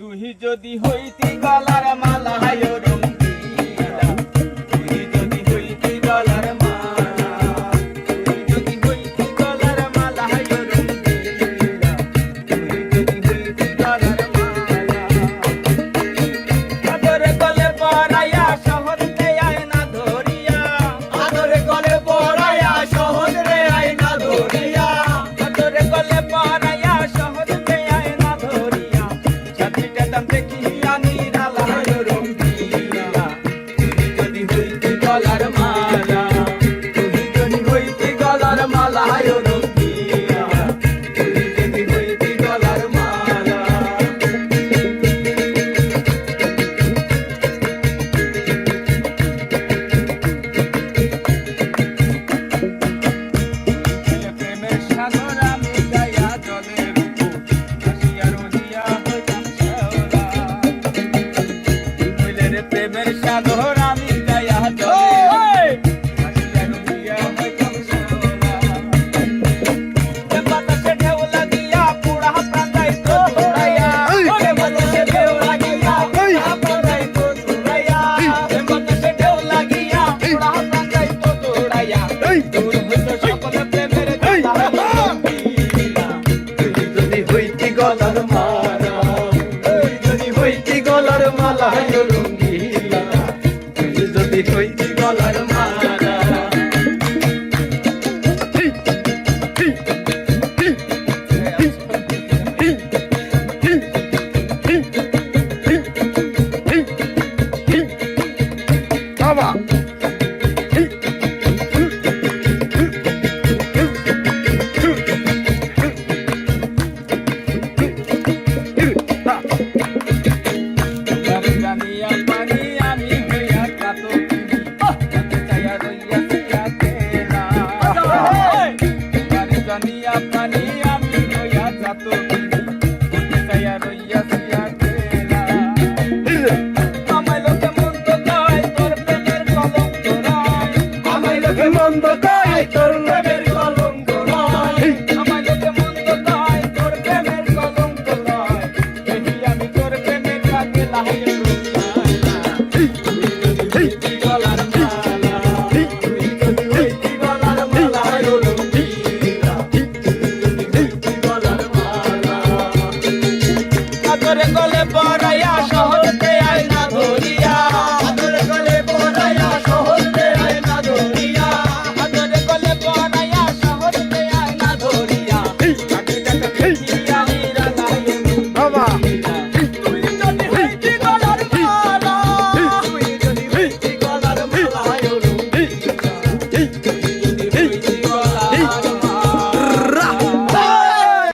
তুই যদি হইতি গলার মালা হায়রুম I'm cantik Barra gato. তোর গলে পরাইয়া শহর